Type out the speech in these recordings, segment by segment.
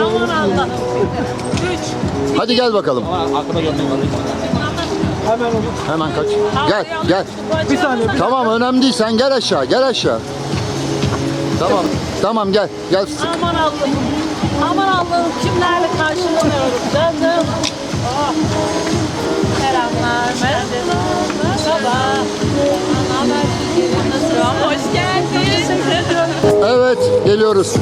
Aman Allah'ım. Üç. Hadi gel bakalım. Hemen onu. Hemen kaç. Gel gel. Bir saniye. Tamam önemli değil sen gel aşağı gel aşağı. Tamam tamam gel gel. Aman Allah'ım. Aman Allah'ım kimlerle karşılanıyorum. Canım. Oh. Selamlar. Merhaba. Nasıl? Hoş geldin. Evet geliyoruz.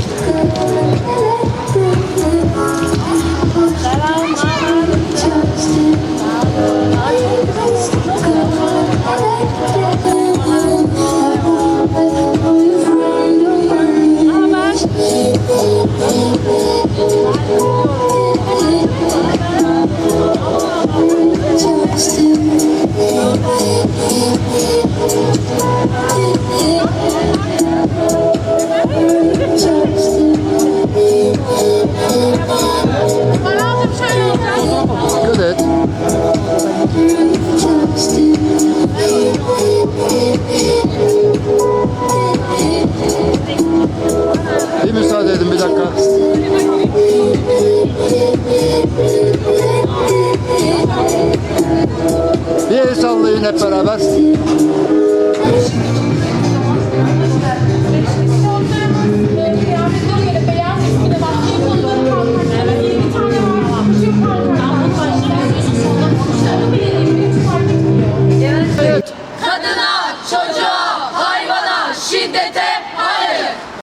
dedim bir dakika. Bir el sallayın hep beraber. Evet. Kadına, çocuğa, hayvana, şiddete